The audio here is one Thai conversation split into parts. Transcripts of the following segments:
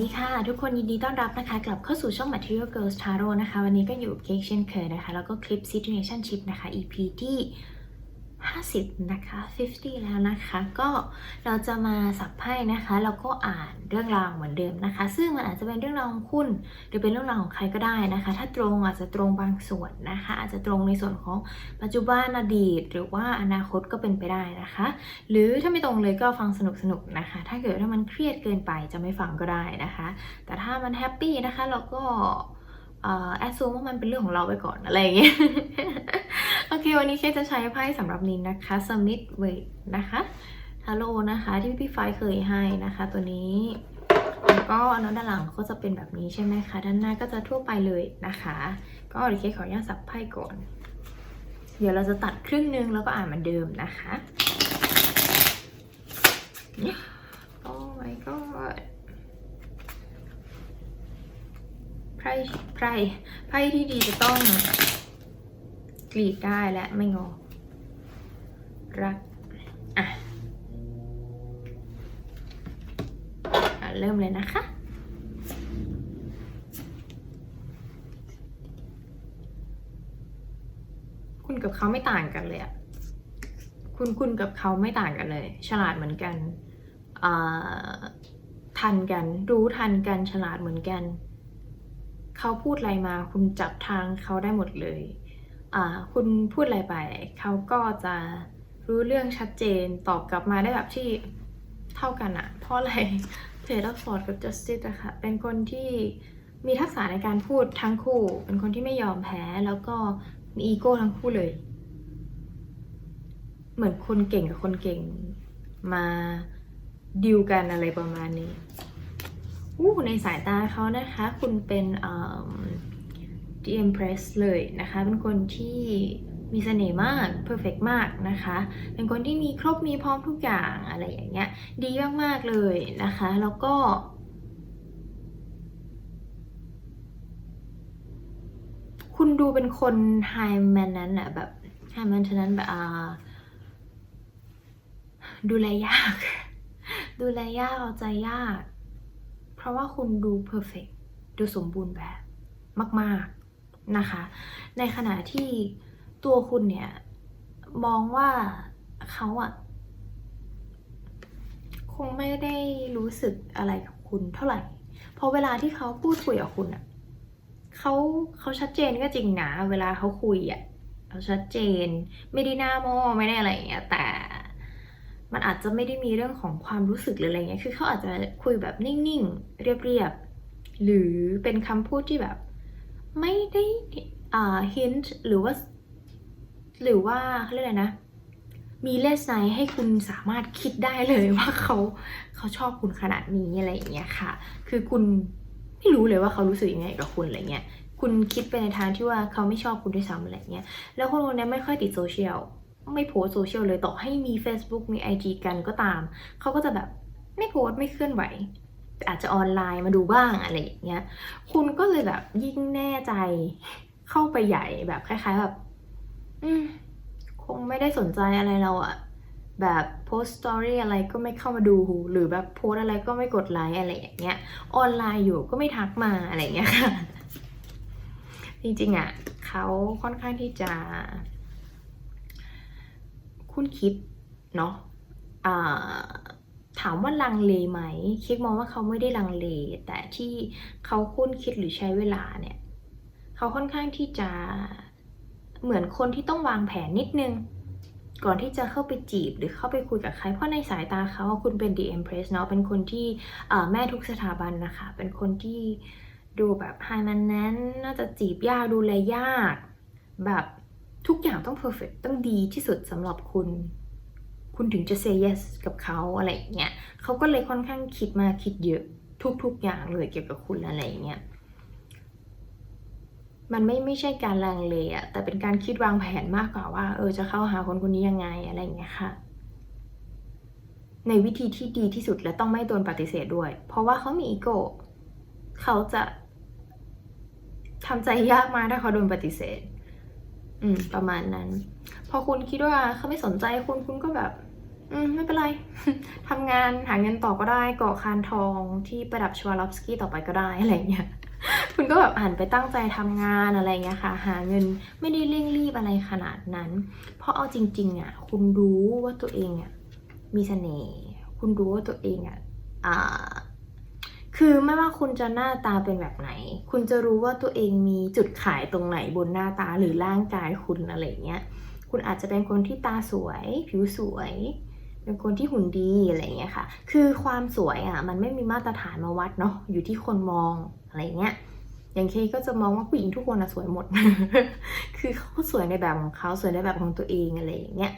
ดีค่ะ ทุกคนยินดีต้อนรับนะคะกลับเข้าสู่ช่อง Material Girls Tarot นะคะ วันนี้ก็อยู่กับเค้กเช่นเคยนะคะ แล้วก็คลิป Situationship นะคะ EP ที่ 50 นะคะ 50 แล้วนะคะ ก็เราจะมาสับไพ่นะคะแล้วก็อ่านเรื่องราวเหมือนเดิมนะคะ ซึ่งมันอาจจะเป็นเรื่องราวของคุณ หรือเป็นเรื่องราวของใครก็ได้นะคะ ถ้าตรงอาจจะตรงบางส่วนนะคะ อาจจะตรงในส่วนของปัจจุบันอดีต หรือว่าอนาคตก็เป็นไปได้นะคะ หรือถ้าไม่ตรงเลยก็ฟังสนุกๆนะคะ ถ้าเกิดถ้ามันเครียดเกินไปจะไม่ฟังก็ได้นะคะ แต่ถ้ามันแฮปปี้นะคะเราก็ แอดซูมว่ามันเป็นเรื่องของเราไปก่อนอะไรอย่างเงี้ย โอเค วันนี้เคจะใช้ไพ่สำหรับนินนะคะ Summit Wait นะคะทาโร่นะคะ ที่พี่ไฟเคยให้นะคะ ตัวนี้แล้วก็อันนั้นด้านหลังก็จะเป็นแบบนี้ใช่ไหมคะ ด้านหน้าก็จะทั่วไปเลยนะคะ ก็เดี๋ยวเคขออนุญาตสับไพ่ก่อน เดี๋ยวเราจะตัดครึ่งนึงแล้วก็อ่านเหมือนเดิมนะคะ โอ้ my god ไพ่ไพ่ไพ่ที่ดีจะต้องกรีดได้และไม่งอ รัก อะเริ่มเลยนะคะคุณกับเขาไม่ต่างกันเลยอะคุณคุณกับเขาไม่ต่างกันเลย ฉลาดเหมือนกันอ่าทันกัน รู้ทันกัน ฉลาดเหมือนกัน เขาพูดอะไรมา คุณจับทางเขาได้หมดเลยอ่าคุณพูดอะไรไป เขาก็จะรู้เรื่องชัดเจนตอบกลับมาได้แบบที่เท่ากันอะเพราะอะไรเทเลฟอร์ดกับจัสติสอะค่ะเป็นคนที่มีทักษะในการพูดทั้งคู่ เป็นคนที่ไม่ยอมแพ้แล้วก็มีอีโก้ทั้งคู่เลย เหมือนคนเก่งกับคนเก่งมาดิวกันอะไรประมาณนี้ อู้ในสายตาเขานะคะ คุณเป็นเอ่อ The Empress เลยนะคะ เป็นคนที่มีเสน่ห์มาก perfect มากนะคะ เป็นคนที่มีครบมีพร้อมทุกอย่างอะไรอย่างเงี้ย ดีมากๆเลยนะคะ แล้วก็คุณดูเป็นคน high maintenance อะแบบ high maintenance แบบดูแลยาก ดูแลยากเอาใจยาก ราะว่าคุณดูเพอร์เฟกดูสมบูรณ์แบบมาก ๆ นะคะ ในขณะที่ตัวคุณเนี่ย มองว่าเขาอะคงไม่ได้รู้สึกอะไรกับคุณเท่าไหร่ เพราะเวลาที่เขาพูดคุยกับคุณอะเขาเขาชัดเจนก็จริงนะ เวลาเขาคุยอะเขาชัดเจน ไม่ได้หน้าโมไม่ได้อะไรอย่างเงี้ยแต่ มันอาจจะไม่ได้มีเรื่องของความรู้สึกหรืออะไรเงี้ย คือเขาอาจจะคุยแบบนิ่งๆ เรียบๆ หรือเป็นคำพูดที่แบบ ไม่ได้อ่า hint หรือว่า หรือว่าเขาเรียกอะไรนะ มีเลสไนให้คุณสามารถคิดได้เลยว่าเขาเขาชอบคุณขนาดนี้อะไรอย่างเงี้ยค่ะ คือคุณไม่รู้เลยว่าเขารู้สึกยังไงกับคุณอะไรเงี้ย คุณคิดไปในทางที่ว่าเขาไม่ชอบคุณด้วยซ้ำอะไรเงี้ย แล้วคนคนนี้ไม่ค่อยติดโซเชียล ไม่โพสโซเชียลเลยต่อให้มี Facebook มี IG กันก็ตาม เขาก็จะแบบไม่โพสไม่เคลื่อนไหว อาจจะออนไลน์มาดูบ้างอะไรอย่างเงี้ย คุณก็เลยแบบยิ่งแน่ใจเข้าไปใหญ่แบบคล้าย ๆ แบบ อืมคงไม่ได้สนใจอะไรเราอะแบบโพสต์สตอรี่อะไรก็ไม่เข้ามาดู หรือแบบโพสอะไรก็ไม่กดไลค์อะไรอย่างเงี้ย ออนไลน์อยู่ก็ไม่ทักมาอะไรอย่างเงี้ยค่ะ จริงๆอะเขาค่อนข้างที่จะ คุณคิดเนาะถามว่าลังเลไหม คิดมองว่าเขาไม่ได้ลังเล แต่ที่เขาคุ้นคิดหรือใช้เวลาเนี่ยเขาค่อนข้างที่จะเหมือนคนที่ต้องวางแผนนิดนึง ก่อนที่จะเข้าไปจีบหรือเข้าไปคุยกับใคร เพราะในสายตาเขาคุณเป็น The Empress เนาะเป็นคนที่แม่ทุกสถาบันนะคะ เป็นคนที่ดูแบบไฮมันนั้นน่าจะจีบยากดูแลยาก แบบ ทุกอย่างต้องเพอร์เฟกต้องดีที่สุดสำหรับคุณ คุณถึงจะ say yes กับเขาอะไรอย่างเงี้ยเขาก็เลยค่อนข้างคิดมาคิดเยอะทุกๆอย่างเลยเกี่ยวกับคุณอะไรอย่างเงี้ยมันไม่ไม่ใช่การลังเลอะแต่เป็นการคิดวางแผนมากกว่าว่า เออจะเข้าหาคนคนนี้ยังไงอะไรอย่างเงี้ยค่ะ ในวิธีที่ดีที่สุดและต้องไม่โดนปฏิเสธด้วย เพราะว่าเขามีอีโก้เขาจะทำใจยากมากถ้าเขาโดนปฏิเสธ อืม ประมาณนั้น พอคุณคิดว่าเขาไม่สนใจคุณคุณก็แบบ อืม ไม่เป็นไรทำงานหาเงินต่อก็ได้เกาะคานทองที่ประดับชวาลอฟสกี้ต่อไปก็ได้อะไรเงี้ยคุณก็แบบหันไปตั้งใจทำงานอะไรเงี้ยค่ะ หาเงินไม่ได้เร่งรีบอะไรขนาดนั้น เพราะเอาจริง ๆอะคุณรู้ว่าตัวเองอะมีเสน่ห์คุณรู้ว่าตัวเองอะอ่า คือไม่ว่าคุณจะหน้าตาเป็นแบบไหน คุณจะรู้ว่าตัวเองมีจุดขายตรงไหนบนหน้าตาหรือร่างกายคุณอะไรเงี้ย คุณอาจจะเป็นคนที่ตาสวย ผิวสวย เป็นคนที่หุ่นดีอะไรเงี้ยค่ะ คือความสวยอะมันไม่มีมาตรฐานมาวัดเนาะ อยู่ที่คนมองอะไรเงี้ย อย่างเคก็จะมองว่าผู้หญิงทุกคนอะสวยหมด คือเขาสวยในแบบของเขาสวยในแบบของตัวเองอะไรอย่างเงี้ย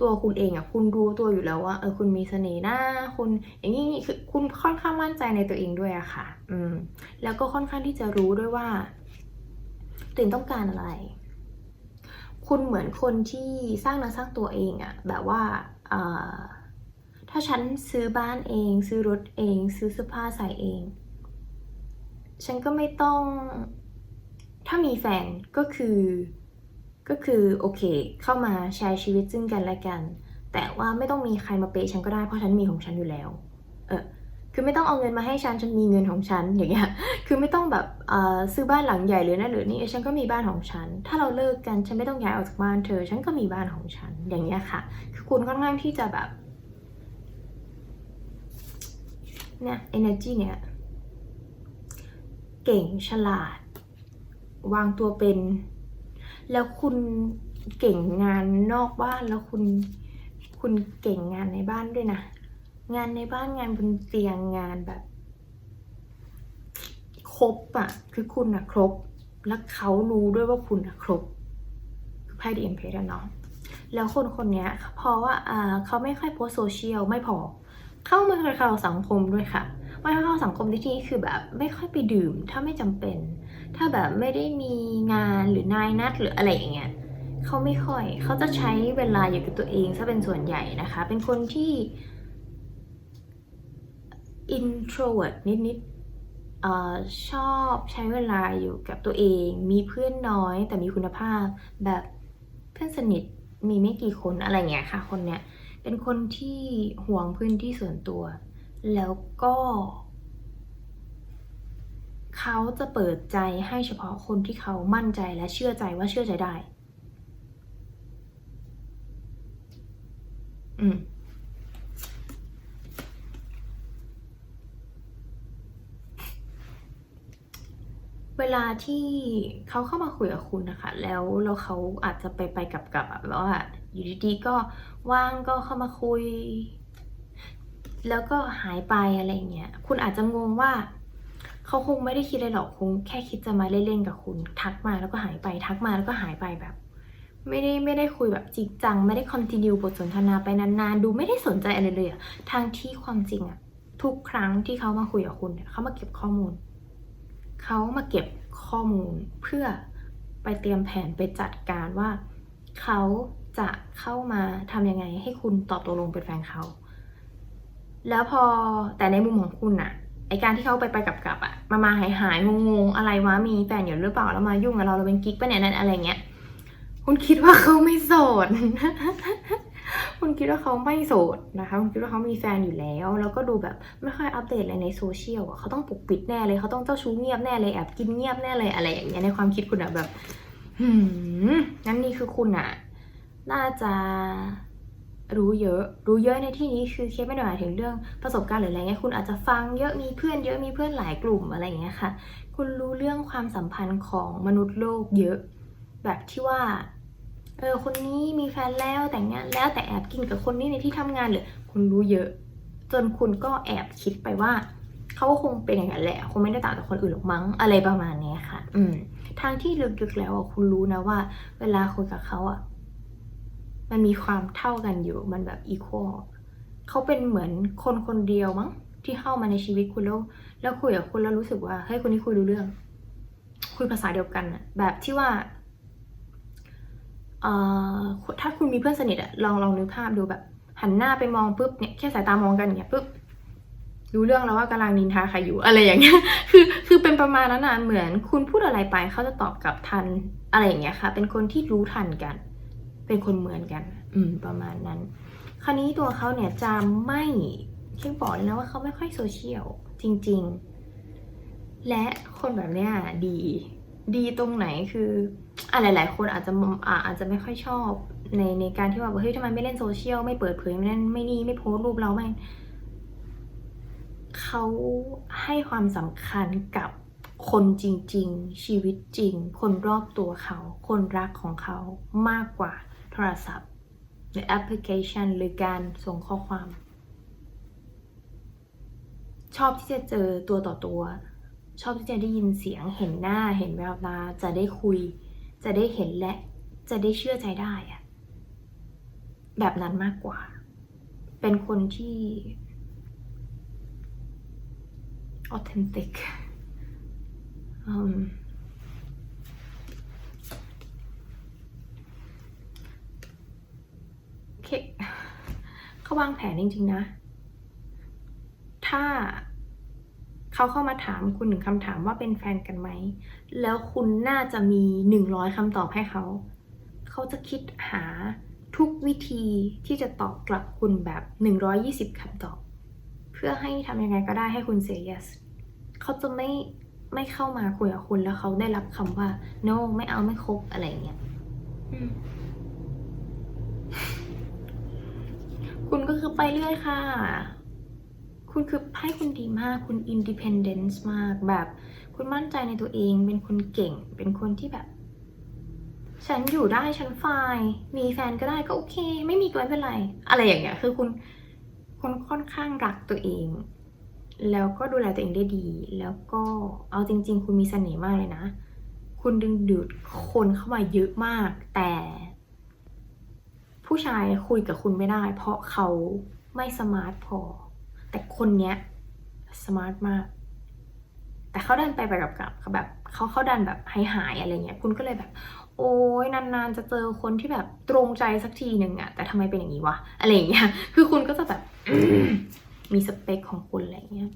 ตัวคุณเองอะคุณรู้ตัวอยู่แล้วว่าเออคุณมีเสน่ห์นะคุณอย่างนี้คือคุณค่อนข้างมั่นใจในตัวเองด้วยอะค่ะ อืม แล้วก็ค่อนข้างที่จะรู้ด้วยว่าตัวเองต้องการอะไร คุณเหมือนคนที่สร้างเนื้อสร้างตัวเองอะแบบว่าอ่าถ้าฉันซื้อบ้านเอง ซื้อรถเอง ซื้อเสื้อผ้าใส่เอง ฉันก็ไม่ต้องถ้ามีแฟนก็คือ ก็คือโอเค เข้ามาแชร์ชีวิตซึ่งกันและกัน แต่ว่าไม่ต้องมีใครมาเปย์ฉันก็ได้เพราะฉันมีของฉันอยู่แล้ว เออคือไม่ต้องเอาเงินมาให้ฉันฉันมีเงินของฉันอย่างเงี้ยคือไม่ต้องแบบเออซื้อบ้านหลังใหญ่เลยนะหรือนี่เออฉันก็มีบ้านของฉัน ถ้าเราเลิกกันฉันไม่ต้องย้ายออกจากบ้านเธอ ฉันก็มีบ้านของฉันอย่างเงี้ยค่ะ คือคุณค่อนข้างที่จะแบบเนี่ย energy เนี่ยเก่งฉลาด วางตัวเป็น แล้วคุณเก่งงานนอกบ้านแล้วคุณคุณเก่งงานในบ้านด้วยนะ งานในบ้านงานบนเตียงงานแบบ ครบอะคือคุณอะครบ แล้วเขารู้ด้วยว่าคุณอะครบคือไพ่ดีเอ็มเพสอะเนาะแล้วคนคนเนี้ยเพราะว่าอ่าเขาไม่ค่อยโพสโซเชียลไม่พอ เข้าม่ค่อยเข้าสังคมด้วยค่ะไม่เข้าสังคมที่นี้คือแบบ ไม่ค่อยไปดื่ม ถ้าไม่จำเป็น ถ้าแบบไม่ได้มีงานหรือนายนัดหรืออะไรอย่างเงี้ยเขาไม่ค่อยเขาจะใช้เวลาอยู่กับตัวเองซะเป็นส่วนใหญ่นะคะ เป็นคนที่ introvert นิดๆเอ่อชอบใช้เวลาอยู่กับตัวเอง มีเพื่อนน้อยแต่มีคุณภาพแบบเพื่อนสนิทมีไม่กี่คนอะไรเงี้ยค่ะ คนเนี้ยเป็นคนที่ห่วงพื้นที่ส่วนตัว แล้วก็ เขาจะเปิดใจให้เฉพาะคนที่เขามั่นใจและเชื่อใจว่าเชื่อใจได้ อืมเวลาที่เขาเข้ามาคุยกับคุณนะคะ แล้วแล้วเขาอาจจะไปไปกลับกลับอะแบบว่าอยู่ดีๆก็ว่างก็เข้ามาคุย แล้วก็หายไปอะไรเงี้ยคุณอาจจะงงว่า เขาคงไม่ได้คิดอะไรหรอกคงแค่คิดจะมาเล่นๆกับคุณ ทักมาแล้วก็หายไป ทักมาแล้วก็หายไปแบบ ไม่ได้ไม่ได้คุยแบบจริงจัง ไม่ได้คอนติเนียบทสนทนาไปนานๆ ดูไม่ได้สนใจอะไรเลยอะทางที่ความจริงอะทุกครั้งที่เขามาคุยกับคุณเนี่ยเขามาเก็บข้อมูล เขามาเก็บข้อมูลเพื่อไปเตรียมแผนไปจัดการว่า เขาจะเข้ามาทำยังไงให้คุณตอบตกลงเป็นแฟนเขา แล้วพอแต่ในมุมของคุณอะ การที่เขาไปไปกลับกลับอะมามาหายหายงงงๆอะไรวะมีแฟนอยู่หรือเปล่าแล้วมายุ่งกับเราเราเป็นกิ๊กปะเนี่ยนั่นอะไรเงี้ยคุณคิดว่าเขาไม่โสด คุณคิดว่าเขาไม่โสดนะคะคุณคิดว่าเขามีแฟนอยู่แล้ว แล้วก็ดูแบบไม่ค่อยอัปเดตอะไรในโซเชียลอะเขาต้องปกปิดแน่เลยเขาต้องเจ้าชู้เงียบแน่เลยแอบกินเงียบแน่เลยอะไรอย่างเงี้ยในความคิดคุณอะแบบหืมงั้นนี่คือคุณอะน่าจะ รู้เยอะ รู้เยอะในที่นี้คือเคสไม่ได้หมายถึงเรื่องประสบการณ์หรืออะไรเงี้ย คุณอาจจะฟังเยอะ มีเพื่อนเยอะ มีเพื่อนหลายกลุ่มอะไรอย่างเงี้ยค่ะ คุณรู้เรื่องความสัมพันธ์ของมนุษย์โลกเยอะ แบบที่ว่า เออ คนนี้มีแฟนแล้วแต่งงานแล้วแต่แอบกินกับคนนี้ในที่ทำงานหรือคุณรู้เยอะ จนคุณก็แอบคิดไปว่าเขาก็คงเป็นอย่างนั้นแหละ คงไม่ได้ต่างจากคนอื่นหรอกมั้ง อะไรประมาณนี้ค่ะ อืม ทางที่ลึกๆแล้วอะคุณรู้นะว่า เวลาคุยกับเขาอะ มันมีความเท่ากันอยู่มันแบบอีควอลเขาเป็นเหมือนคนคนเดียวมั้งที่เข้ามาในชีวิตคุณแล้วแล้วคุยกับคุณแล้วรู้สึกว่าเฮ้ยคนนี้คุยรู้เรื่อง คุยภาษาเดียวกันอะแบบที่ว่าเอ่อถ้าคุณมีเพื่อนสนิทอะลองลองนึกภาพดูแบบ หันหน้าไปมองปุ๊บเนี่ยแค่สายตามองกันอย่างเงี้ยปุ๊บรู้เรื่องแล้วว่ากำลังนินทาใครอยู่อะไรอย่างเงี้ย คือคือเป็นประมาณนั้นนะเหมือนคุณพูดอะไรไปเขาจะตอบกลับทันอะไรอย่างเงี้ยค่ะ เป็นคนที่รู้ทันกัน เป็นคนเหมือนกัน อืม ประมาณนั้น คราวนี้ตัวเขาเนี่ยจะไม่เคยบอกเลยนะว่าเขาไม่ค่อยโซเชียลจริง ๆ และคนแบบเนี้ยดี ดีตรงไหนคืออะหลาย ๆ คนอาจจะองอะอาจจะไม่ค่อยชอบในในการที่ว่าเฮ้ยทำไมไม่เล่นโซเชียลไม่เปิดเผยไม่นั่นไม่นี่ไม่โพสรูปเราไม่เขาให้ความสำคัญกับคนจริง ๆ ชีวิตจริง คนรอบตัวเขา คนรักของเขามากกว่า โทรศัพท์ หรือแอปพลิเคชัน หรือการส่งข้อความ ชอบที่จะเจอตัวต่อตัว ชอบที่จะได้ยินเสียงเห็นหน้าเห็นแววตาจะได้คุย จะได้เห็นและจะได้เชื่อใจได้อะแบบนั้นมากกว่า เป็นคนที่ authentic อืม เคเขาวางแผนจริง ๆ นะ ถ้าเขาเข้ามาถามคุณหนึ่งคำถามว่าเป็นแฟนกันไหม แล้วคุณน่าจะมีหนึ่งร้อยคำตอบให้เขา เขาจะคิดหาทุกวิธีที่จะตอบกลับคุณแบบ120คำตอบ เพื่อให้ทำยังไงก็ได้ให้คุณ say yes เขาจะไม่ไม่เข้ามาคุยกับคุณแล้วเขาได้รับคำว่า no ไม่เอาไม่คบอะไรอย่างเงี้ย อืม คุณก็คือไปเรื่อยค่ะ คุณคือไพ่คุณดีมาก คุณ independence มากแบบ คุณมั่นใจในตัวเอง เป็นคนเก่ง เป็นคนที่แบบ ฉันอยู่ได้ ฉันฟล์มีแฟนก็ได้ก็โอเค ไม่มีก็ไม่เป็นไร อะไรอย่างเงี้ย คือคุณคุณค่อนข้างรักตัวเอง แล้วก็ดูแลตัวเองได้ดี แล้วก็เอาจริง ๆ คุณมีเสน่ห์มากเลยนะ คุณดึงดูดคนเข้ามาเยอะมาก แต่ ผู้ชายคุยกับคุณไม่ได้ เพราะเขาไม่สมาร์ทพอ แต่คนเนี้ยสมาร์ทมาก แต่เขาดันไปไปกับกับเขาแบบเขาเขาดันแบบหายหายอะไรเงี้ยคุณก็เลยแบบ โอ้ยนานๆจะเจอคนที่แบบตรงใจสักทีหนึ่งอะแต่ทำไมเป็นอย่างนี้วะอะไรเงี้ยคือคุณก็จะแบบมีสเปคของคุณอะไรเงี้ย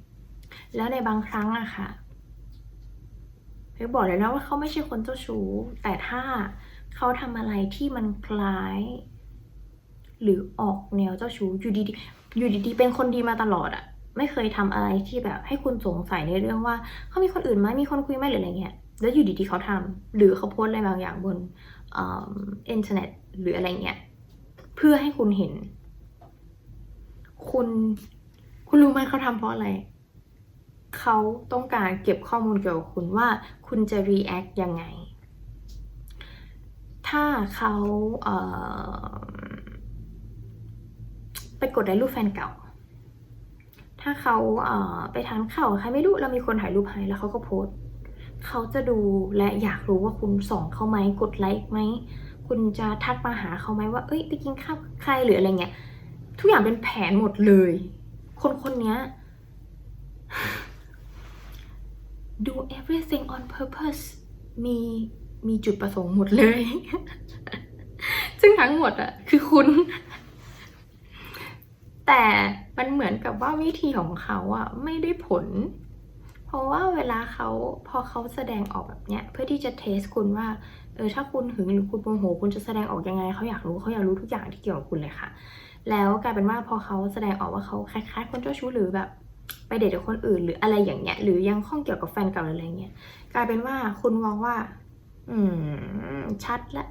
แล้วในบางครั้งอะค่ะเบอกเลยนะว่าเขาไม่ใช่คนเจ้าชู้ แต่ถ้าเขาทำอะไรที่มันคล้าย หรือออกแนวเจ้าชู้อยู่ดีๆอยู่ดีๆเป็นคนดีมาตลอดอะไม่เคยทำอะไรที่แบบให้คุณสงสัยในเรื่องว่าเขามีคนอื่นไหมมีคนคุยไหมหรืออะไรเงี้ยแล้วอยู่ดีๆเขาทำหรือเขาโพสอะไรบางอย่างบนอ่าอินเทอร์เน็ตหรืออะไรเงี้ยเพื่อให้คุณเห็น คุณคุณรู้ไหมเขาทำเพราะอะไร เขาต้องการเก็บข้อมูลเกี่ยวกับคุณว่าคุณจะ react ยังไง ถ้าเขาเอ่อ ไปกดไลค์รูปแฟนเก่า ถ้าเขาเอ่อไปทานข้าวใครไม่รู้แล้วมีคนถ่ายรูปให้แล้วเขาก็โพสเขาจะดูและอยากรู้ว่าคุณส่งเขาไหมกดไลค์ไหมคุณจะทักมาหาเขาไหมว่า เอ้ยไปกินข้าวใครหรืออะไรเงี้ย ทุกอย่างเป็นแผนหมดเลย คนคนเนี้ย do everything on purpose มีมีจุดประสงค์หมดเลย ซึ่งทั้งหมดอะคือคุณ แต่มันเหมือนกับว่าวิธีของเขาอะไม่ได้ผล เพราะว่าเวลาเขาพอเขาแสดงออกแบบเนี้ยเพื่อที่จะเทสคุณว่าเออถ้าคุณหึงหรือคุณโมโห คุณจะแสดงออกยังไงเขาอยากรู้เขาอยากรู้ทุกอย่างที่เกี่ยวกับคุณเลยค่ะ แล้วกลายเป็นว่าพอเขาแสดงออกว่าเขาคล้ายๆ คนเจ้าชู้หรือแบบไปเดทกับคนอื่นหรืออะไรอย่างเงี้ยหรือยังข้องเกี่ยวกับแฟนเก่าออะไรเงี้ยกลายเป็นว่าคุณมองว่า อืมชัดละ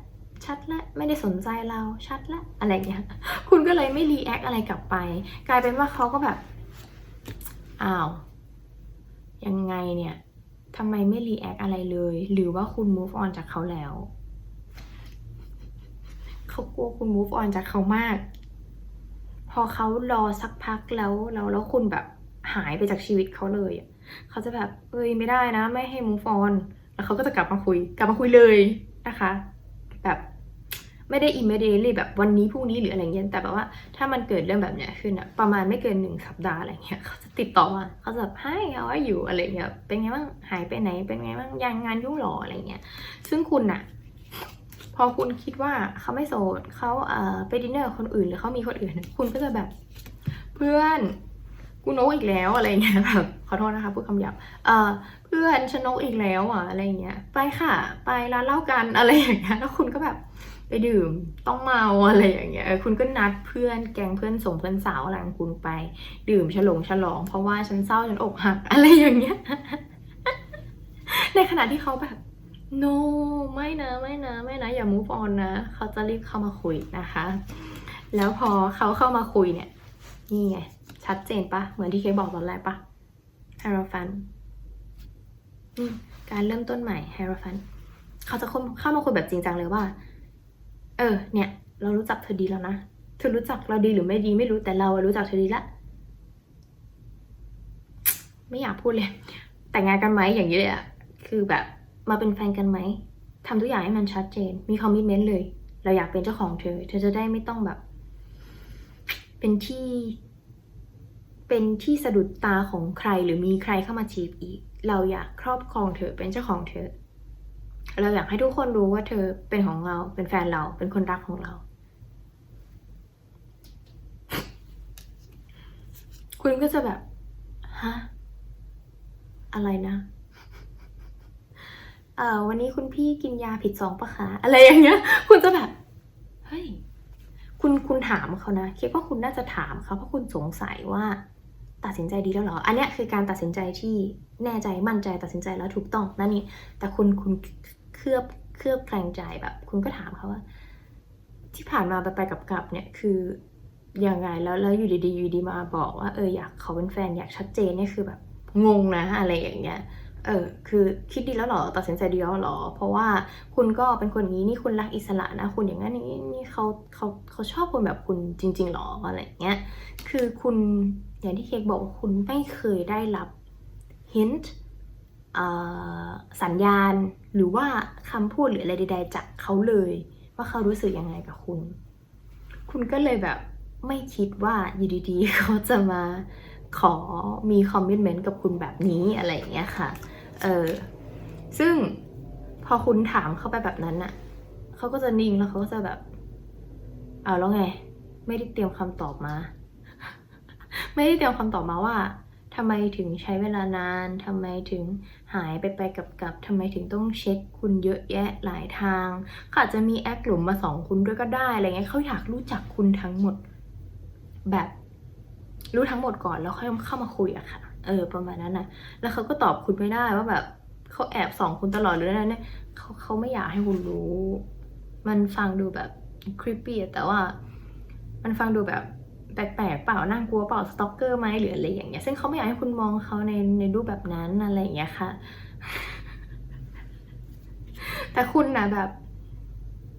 ชัดละไม่ได้สนใจเราชัดละอะไรเงี้ยคุณก็เลยไม่รีแอคอะไรกลับไป กลายเป็นว่าเขาก็แบบอ้าวยังไงเนี่ยทำไมไม่รีแอคอะไรเลย หรือว่าคุณ move on จากเขาแล้วเขากลัวคุณ move on จากเขามาก พอเขารอสักพักแล้วแล้วแล้วคุณแบบหายไปจากชีวิตเขาเลยเขาจะแบบเอ้ยไม่ได้นะ ไม่ให้ move on แล้วเขาก็จะกลับมาคุย กลับมาคุยเลยนะคะ แบบไม่ได้ immediately แบบวันนี้พรุ่งนี้หรืออะไรเงี้ยแต่แบบว่าถ้ามันเกิดเรื่องแบบเนี้ยขึ้นอะประมาณไม่เกินหนึ่งสัปดาห์อะไรเงี้ยเขาจะติดต่อมาเขาจะแบบ hi how are you อะไรเงี้ยเป็นไงบ้างหายไปไหน เป็นไงบ้างยังงานยุ่งหรออะไรเงี้ยซึ่งคุณอะพอคุณคิดว่าเขาไม่โสดเขาเอ่อไปดินเนอร์คนอื่นหรือเขามีคนอื่น คุณก็จะแบบเพื่อน กูนกอีกแล้วอะไรเงี้ยแบบขอโทษนะคะพูดคำหยาบเออเพื่อนฉนกอีกแล้วอะอะไรเงี้ย ไปค่ะ ไปร้านเหล้ากันอะไรอย่างเงี้ยแล้วคุณก็แบบไปดื่มต้องเมาอะไรอย่างเงี้ยคุณก็นัดเพื่อนแก๊งเพื่อนส่งเพื่อนสาวอะไรของคุณไป ดื่มฉลองฉลอง เพราะว่าฉันเศร้าฉันอกหักอะไรอย่างเงี้ย ในขณะที่เขาแบบ no ไม่นะไม่นะไม่นะอย่า move on นะเขาจะรีบเข้ามาคุยนะคะ แล้วพอเขาเข้ามาคุยเนี่ยนี่ไง ชัดเจนปะเหมือนที่เคบอกตอนแรกปะไฮโรฟันการเริ่มต้นใหม่ไฮโรฟันเขาจะเข้ามาคุยแบบจริงจังเลยว่า เออ เนี่ย เรารู้จักเธอดีแล้วนะ เธอรู้จักเราดีหรือไม่ดีไม่รู้แต่เรารู้จักเธอดีละ ไม่อยากพูดเลย แต่งงานกันไหมอย่างนี้เลยอะคือแบบมาเป็นแฟนกันไหมทำทุกอย่างให้มันชัดเจน มีคอมมิชเมนต์เลย เราอยากเป็นเจ้าของเธอ เธอจะได้ไม่ต้องแบบ เป็นที่ เป็นที่สะดุดตาของใครหรือมีใครเข้ามาจีบอีก เราอยากครอบครองเธอเป็นเจ้าของเธอ เราอยากให้ทุกคนรู้ว่าเธอเป็นของเราเป็นแฟนเราเป็นคนรักของเรา คุณก็จะแบบฮะอะไรนะเอ่อวันนี้คุณพี่กินยาผิดซองปะคะอะไรอย่างเงี้ย คุณจะแบบเฮ้ยคุณคุณถามเขานะคิดว่าคุณน่าจะถามเขาเพราะคุณสงสัยว่า ตัดสินใจดีแล้วเหรอ อันเนี้ยคือการตัดสินใจที่แน่ใจมั่นใจตัดสินใจแล้วถูกต้องนั่นนี่ แต่คุณคุณเคลือบเคลือบแคลงใจแบบ คุณก็ถามเขาว่า ที่ผ่านมาไปไปกับกับเนี่ยคือยังไงแล้วแล้วอยู่ดีๆอยู่ดีมาบอกว่าเอออยากเขาเป็นแฟนอยากชัดเจนเนี่ยคือแบบงงนะอะไรอย่างเงี้ยเออคือคิดดีแล้วหรอตัดสินใจดีแล้วหรอ เพราะว่าคุณก็เป็นคนงนี้นี่คุณรักอิสระนะ คุณอย่างนั้นอย่างนี้นี่เขาเขาเขาชอบคนแบบคุณจริงๆหรออะไรอย่างเงี้ยคือคุณ อย่างที่เค้กบอกคุณไม่เคยได้รับ hint สัญญาณหรือว่าคำพูดหรืออะไรใด ๆ จากเขาเลย ว่าเขารู้สึกยังไงกับคุณ คุณก็เลยแบบไม่คิดว่าอยู่ดีๆ เขาจะมาขอมีคอมมิชเมนต์กับคุณแบบนี้อะไรอย่างเงี้ยค่ะ เออ ซึ่งพอคุณถามเขาไปแบบนั้นน่ะ เขาก็จะนิ่งแล้วเขาก็จะแบบ เอาแล้วไง ไม่ได้เตรียมคำตอบมา ไม่ได้เตรียมคำตอบมาว่าทำไมถึงใช้เวลานานทำไมถึงหายไปไปกับกับทำไมถึงต้องเช็คคุณเยอะแยะหลายทางเขาอาจจะมีแอคหลุมมาสองคุณด้วยก็ได้อะไรเงี้ยเขาอยากรู้จักคุณทั้งหมด แบบรู้ทั้งหมดก่อนแล้วค่อยเข้ามาคุยอะค่ะ เออ ประมาณนั้นนะแล้วเขาก็ตอบคุณไม่ได้ว่าแบบเขาแอบส่องคุณตลอดหรืออะไรเนี่ยเขาเขาไม่อยากให้คุณรู้ มันฟังดูแบบคริปปี้แต่ว่า มันฟังดูแบบ แปลกๆเปล่าน่ากลัวเปล่าสต็อกเกอร์ไหมหรืออะไรอย่างเงี้ยซึ่งเขาไม่อยากให้คุณมองเขาในในรูปแบบนั้นอะไรอย่างเงี้ยค่ะ แต่คุณนะแบบ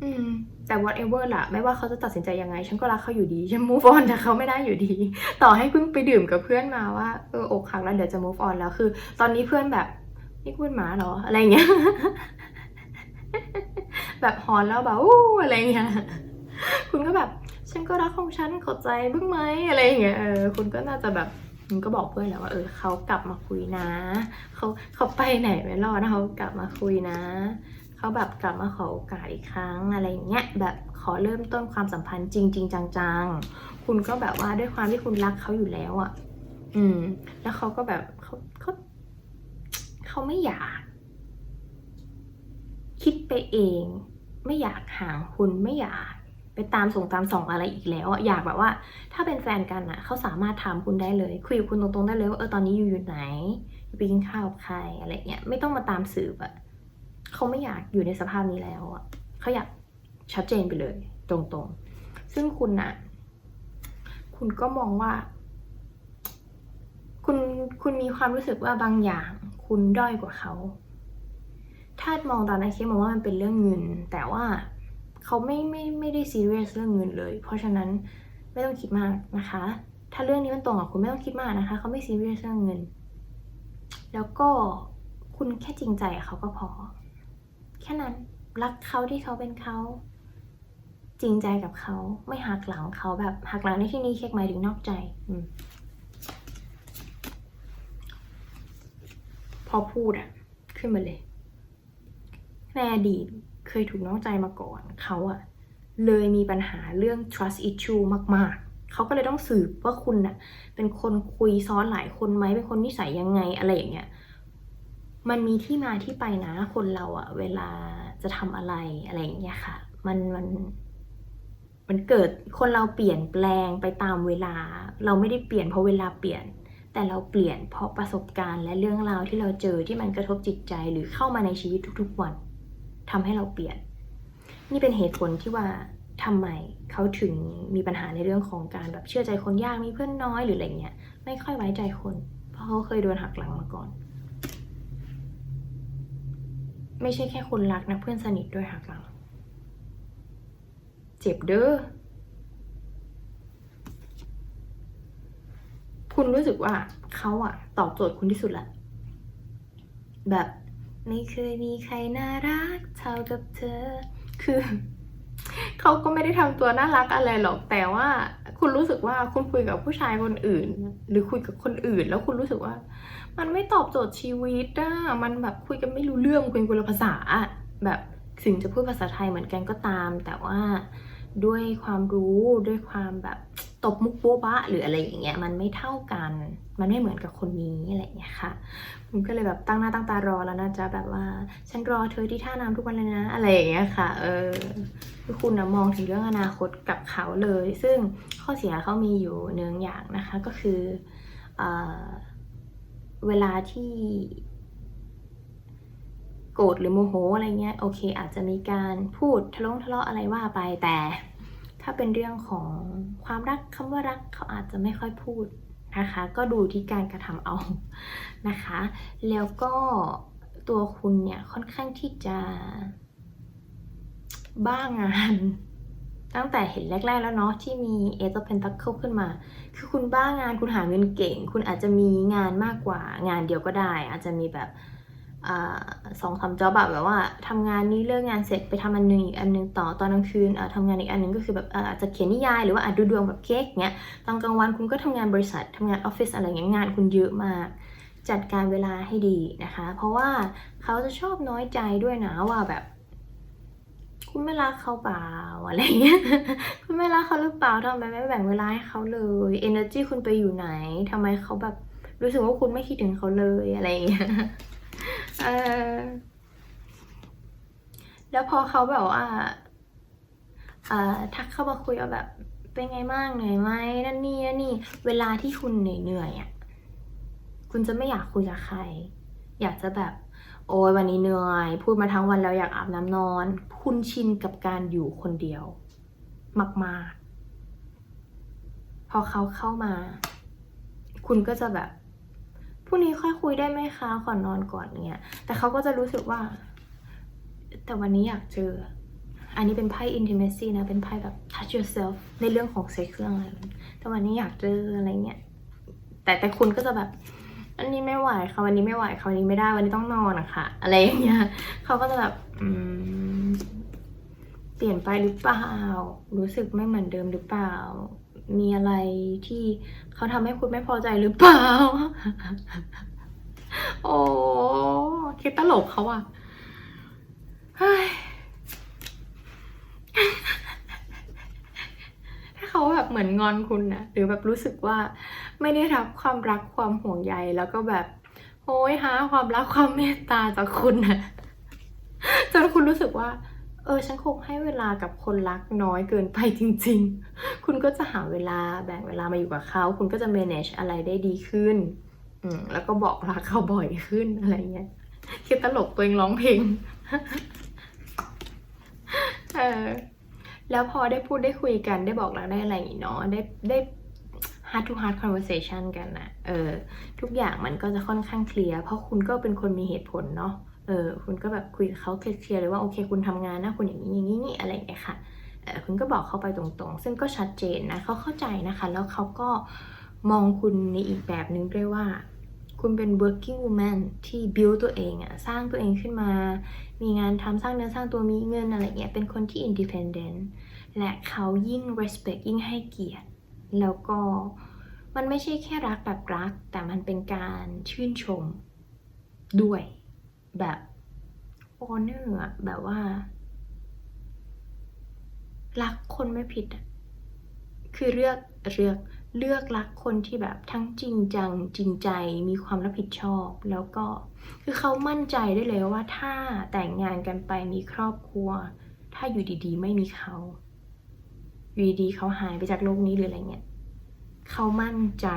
อืม แต่ whatever ล่ะ ไม่ว่าเขาจะตัดสินใจยังไง ฉันก็รักเขาอยู่ดี ฉัน move on จากเขาไม่ได้อยู่ดี ต่อให้เพิ่งไปดื่มกับเพื่อนมาว่าเอออกหักแล้วเดี๋ยวจะ move on แล้วคือ ตอนนี้เพื่อนแบบนี่คุณหมาเหรออะไรเงี้ยแบบฮอนแล้วแบบอู้อะไรเงี้ยคุณก็แบบ ฉันก็รักของฉันเข้าใจบ้างไหมอะไรอย่างเงี้ยเออคุณก็น่าจะแบบคุณก็บอกเพื่อนแล้วว่าเออเขากลับมาคุยนะเขาเขาไปไหนไม่รอดนะเขากลับมาคุยนะเขาแบบกลับมาขอโอกาสอีกครั้งอะไรอย่างเงี้ยแบบขอเริ่มต้นความสัมพันธ์จริงๆจังๆ คุณก็แบบว่าด้วยความที่คุณรักเขาอยู่แล้วอะ่ะ อืม แล้วเขาก็แบบเขาเขาเขาไม่อยาก คิดไปเอง ไม่อยากห่างคุณไม่อยาก ไปตามส่งตามส่องอะไรอีกแล้วอยากแบบว่า ถ้าเป็นแฟนกันอะเขาสามารถถามคุณได้เลย คุยกับคุณตรงๆได้เลยว่าเออตอนนี้อยู่อยู่ไหนไปกินข้าวกับใครอะไรเงี้ยไม่ต้องมาตามสืบอะเขาไม่อยากอยู่ในสภาพนี้แล้วอะเขาอยากชัดเจนไปเลย ตรงๆ ซึ่งคุณอะคุณก็มองว่า คุณคุณมีความรู้สึกว่าบางอย่าง คุณด้อยกว่าเขาถ้ามองตอนนั้นคิดมองว่ามันเป็นเรื่องเงิน แต่ว่า เขาไม่ไม่ไม่ได้ซีเรียสเรื่องเงินเลย เพราะฉะนั้นไม่ต้องคิดมากนะคะ ถ้าเรื่องนี้มันตรงกับคุณไม่ต้องคิดมากนะคะ เขาไม่ซีเรียสเรื่องเงิน แล้วก็คุณแค่จริงใจเขาก็พอ แค่นั้นรักเขาที่เขาเป็นเขาจริงใจกับเขาไม่หักหลังเขาแบบหักหลังในที่นี้เค้กหมายถึงนอกใจอพอพูดอะขึ้นมาเลยในอดีต เคยถูกน้องใจมาก่อน เขาอะเลยมีปัญหาเรื่อง trust issue มาก ๆ เขาก็เลยต้องสืบว่าคุณน่ะเป็นคนคุยซ้อนหลายคนไหมเป็นคนนิสัยยังไงอะไรอย่างเงี้ย มันมีที่มาที่ไปนะคนเราอะเวลาจะทำอะไรอะไรอย่างเงี้ยค่ะ มันมันมันเกิดคนเราเปลี่ยนแปลงไปตามเวลา เราไม่ได้เปลี่ยนเพราะเวลาเปลี่ยน แต่เราเปลี่ยนเพราะประสบการณ์และเรื่องราวที่เราเจอที่มันกระทบจิตใจหรือเข้ามาในชีวิตทุกๆวัน ทำให้เราเปลี่ยน นี่เป็นเหตุผลที่ว่าทำไมเขาถึงมีปัญหาในเรื่องของการแบบเชื่อใจคนยากมีเพื่อนน้อยหรืออะไรเงี้ยไม่ค่อยไว้ใจคน เพราะเขาเคยโดนหักหลังมาก่อน ไม่ใช่แค่คนรักนะเพื่อนสนิทด้วยหักหลัง เจ็บเด้อคุณรู้สึกว่าเขาอะตอบโจทย์คุณที่สุดละแบบ ไม่เคยมีใครน่ารักเท่ากับเธอ คือเขาก็ไม่ได้ทำตัวน่ารักอะไรหรอก แต่ว่าคุณรู้สึกว่าคุณคุยกับผู้ชายคนอื่น หรือคุยกับคนอื่น แล้วคุณรู้สึกว่า มันไม่ตอบโจทย์ชีวิตอะมันแบบคุยกันไม่รู้เรื่องคุยกันคนละภาษาแบบถึงจะพูดภาษาไทยเหมือนกันก็ตาม แต่ว่าด้วยความรู้ด้วยความแบบ ตบมุกโบ๊ะบะหรืออะไรอย่างเงี้ยมันไม่เท่ากัน มันไม่เหมือนกับคนนี้อะไรอย่างเงี้ยค่ะผมก็เลยแบบตั้งหน้าตั้งตารอแล้วนะจ๊ะแบบว่า ฉันรอเธอที่ท่าน้ำทุกวันเลยนะ อะไรอย่างเงี้ยค่ะ เออคุณนะมองถึงเรื่องอนาคตกับเขาเลย ซึ่งข้อเสียเขามีอยู่หนึ่งอย่างนะคะก็คือเออเวลาที่โกรธหรือโมโหอะไรเงี้ยโอเค อาจจะมีการพูดทะลาะทะเลาะอะไรว่าไปแต่ ถ้าเป็นเรื่องของความรักคำว่ารักเขาอาจจะไม่ค่อยพูดนะคะ ก็ดูที่การกระทำเอานะคะ แล้วก็ตัวคุณเนี่ยค่อนข้างที่จะบ้างาน ตั้งแต่เห็นแรก ๆ แล้วเนาะที่มี Ace of Pentacle ขึ้นมา คือคุณบ้างานคุณหาเงินเก่ง คุณอาจจะมีงานมากกว่างานเดียวก็ได้ อาจจะมีแบบ สองสามจ็อบแบบว่าทำงานนี้เลิกงานเสร็จไปทำอันหนึงอีกอันหนึงต่อตอนกลางคืนทำงานอีกอันหนึงก็คือแบบอาจจะเขียนนิยายหรือว่าอาจดูดวงแบบเค้กเนี้ยตอนกลางวันคุณก็ทำงานบริษัททำงานออฟฟิศอะไรเงี้ยงานคุณเยอะมาก จัดการเวลาให้ดีนะคะ เพราะว่าเขาจะชอบน้อยใจด้วยนะว่าแบบ คุณไม่รักเขาเปล่าอะไรเงี้ยคุณไม่รักเขาหรือเปล่าทำไมไม่แบ่งเวลาให้เขาเลย energy คุณไปอยู่ไหนทำไมเขาแบบรู้สึกว่าคุณไม่คิดถึงเขาเลยอะไรเงี้ย เออแล้วพอเขาแบบว่าอ่าทักเข้ามาคุยว่าแบบ เป็นไงบ้างเหนื่อยไหมนั่นนี่นั่นนี่ เวลาที่คุณเหนื่อยเหนื่อยอะคุณจะไม่อยากคุยกับใคร อยากจะแบบ โอ้ยวันนี้เหนื่อย พูดมาทั้งวันแล้วอยากอาบน้ำนอน คุณชินกับการอยู่คนเดียว มาก ๆ พอเขาเข้ามา คุณก็จะแบบ พรุ่งนี้ค่อยคุยได้ไหมคะขอนอนก่อนเนี่ยแต่เขาก็จะรู้สึกว่า แต่วันนี้อยากเจอ อันนี้เป็นไพ่ intimacy นะ เป็นไพ่แบบ touch yourself ในเรื่องของเซ็กซ์เรื่องอะไรแต่วันนี้อยากเจออะไรเงี้ยแต่แต่คุณก็จะแบบอันนี้ไม่ไหวค่ะวันนี้ไม่ไหวค่ะวันนี้ไม่ได้วันนี้ต้องนอนอะค่ะ อะไรอย่างเงี้ยเขาก็จะแบบอืมเปลี่ยนไปหรือเปล่า รู้สึกไม่เหมือนเดิมหรือเปล่า มีอะไรที่เขาทำให้คุณไม่พอใจหรือเปล่า โอ้คิดตลกเขาอะเฮ้ยถ้าเขาแบบเหมือนงอนคุณนะหรือแบบรู้สึกว่าไม่ได้รับความรักความห่วงใยแล้วก็แบบโหยหาความรักความเมตตาจากคุณนะจนคุณรู้สึกว่า เออฉันคงให้เวลากับคนรักน้อยเกินไปจริง ๆ คุณก็จะหาเวลาแบ่งเวลามาอยู่กับเขา คุณก็จะ manage อะไรได้ดีขึ้น อืมแล้วก็บอกรักเขาบ่อยขึ้นอะไรเงี้ยคิดตลกตัวเองร้องเพลงเออแล้วพอได้พูดได้คุยกันได้บอกรักได้อะไรอย่างเนาะได้ได้ heart to heart conversation กันนะเออทุกอย่างมันก็จะค่อนข้างเคลียร์เพราะคุณก็เป็นคนมีเหตุผลเนาะ เออคุณก็แบบคุยกับเขาเคลียร์เลยว่าโอเคคุณทำงานนะคุณอย่างนี้อย่างนี้อะไรอย่างเงี้ยค่ะเออคุณก็บอกเขาไปตรงๆ ซึ่งก็ชัดเจนนะเขาเข้าใจนะคะ แล้วเขาก็มองคุณในอีกแบบนึงด้วยว่า คุณเป็น working woman ที่ build ตัวเองอะสร้างตัวเองขึ้นมา มีงานทำสร้างเนื้อสร้างตัวมีเงินอะไรเงี้ยเป็นคนที่ independent และเขายิ่ง respect ยิ่งให้เกียรติ แล้วก็มันไม่ใช่แค่รักแบบรัก แต่มันเป็นการชื่นชมด้วย แบบ honor อะแบบว่า รักคนไม่ผิดอะคือเลือกเลือกเลือกรักคนที่แบบทั้งจริงจังจริงใจมีความรับผิดชอบ แล้วก็คือเขามั่นใจได้เลยว่าถ้าแต่งงานกันไปมีครอบครัว ถ้าอยู่ดีๆ ไม่มีเขาอยู่ดีๆเขาหายไปจากโลกนี้หรืออะไรเงี้ยเขามั่นใจ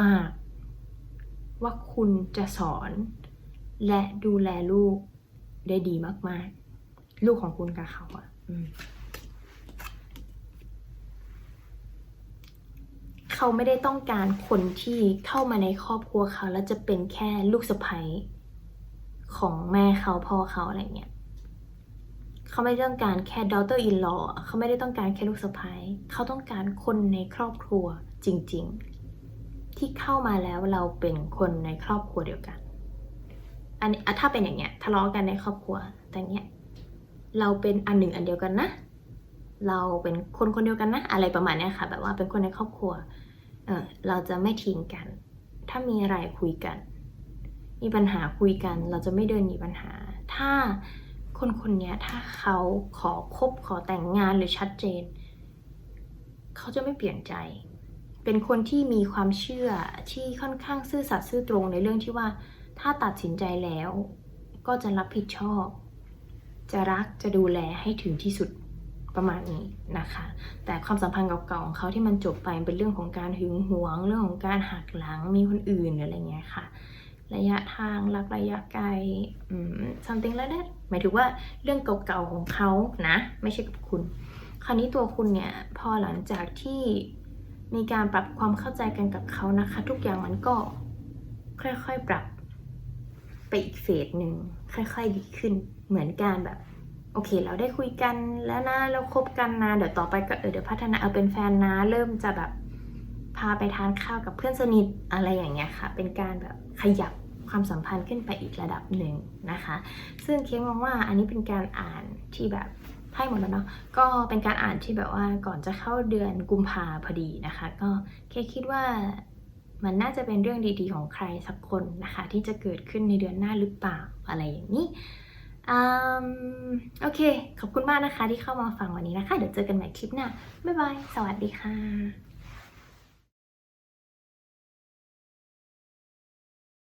มาก ว่าคุณจะสอน และดูแลลูกได้ดีมากๆ ลูกของคุณกับเขาอะเขาไม่ได้ต้องการคนที่เข้ามาในครอบครัวเขาแล้วจะเป็นแค่ลูกสะใภ้ของแม่เขาพ่อเขาอะไรเงี้ยเขาไม่ได้ต้องการแค่ daughter in law อเขาไม่ได้ต้องการแค่ลูกสะใภ้เขาต้องการคนในครอบครัวจริง ๆ ที่เข้ามาแล้วเราเป็นคนในครอบครัวเดียวกัน อันอะถ้าเป็นอย่างเงี้ยทะเลาะกันในครอบครัวแต่เนี้ยเราเป็นอันหนึ่งอันเดียวกันนะ เราเป็นคนคนเดียวกันนะ อะไรประมาณเนี้ยค่ะ แบบว่าเป็นคนในครอบครัว เออเราจะไม่ทิ้งกัน ถ้ามีอะไรคุยกัน มีปัญหาคุยกัน เราจะไม่เดินหนีปัญหา ถ้าคนคนเนี้ยถ้าเขาขอคบขอแต่งงานหรือชัดเจน เขาจะไม่เปลี่ยนใจ เป็นคนที่มีความเชื่อที่ค่อนข้างซื่อสัตย์ซื่อตรงในเรื่องที่ว่า ถ้าตัดสินใจแล้ว ก็จะรับผิดชอบ จะรักจะดูแลให้ถึงที่สุดประมาณนี้นะคะ แต่ความสัมพันธ์เก่าๆของเขาที่มันจบไปเป็นเรื่องของการหึงหวง เรื่องของการหักหลังมีคนอื่นหรืออะไรเงี้ยค่ะ ระยะทางรักระยะไกลอืม something like that หมายถึงว่าเรื่องเก่าๆของเขานะ ไม่ใช่กับคุณ คราวนี้ตัวคุณเนี่ยพอหลังจากที่มีการปรับความเข้าใจกันกับเขานะคะ ทุกอย่างมันก็ค่อยๆปรับ ไปอีกเฟสหนึ่งค่อยๆดีขึ้น เหมือนการแบบ โอเค เราได้คุยกันแล้วนะเราคบกันนะเดี๋ยวต่อไปก็เออเดี๋ยวพัฒนาเอาเป็นแฟนนะ เริ่มจะแบบพาไปทานข้าวกับเพื่อนสนิทอะไรอย่างเงี้ยค่ะ เป็นการแบบขยับความสัมพันธ์ขึ้นไปอีกระดับหนึ่งนะคะ ซึ่งเค้กมองว่าอันนี้เป็นการอ่านที่แบบไพ่หมดแล้วเนาะ ก็เป็นการอ่านที่แบบว่าก่อนจะเข้าเดือนกุมภาพอดีนะคะ ก็เค้กคิดว่า มันน่าจะเป็นเรื่องดีๆของใครสักคนนะคะ ที่จะเกิดขึ้นในเดือนหน้าหรือเปล่าอะไรอย่างนี้อืมโอเค ขอบคุณมากนะคะที่เข้ามาฟังวันนี้นะคะ เดี๋ยวเจอกันใหม่คลิปหน้า บ๊ายบาย สวัสดีค่ะ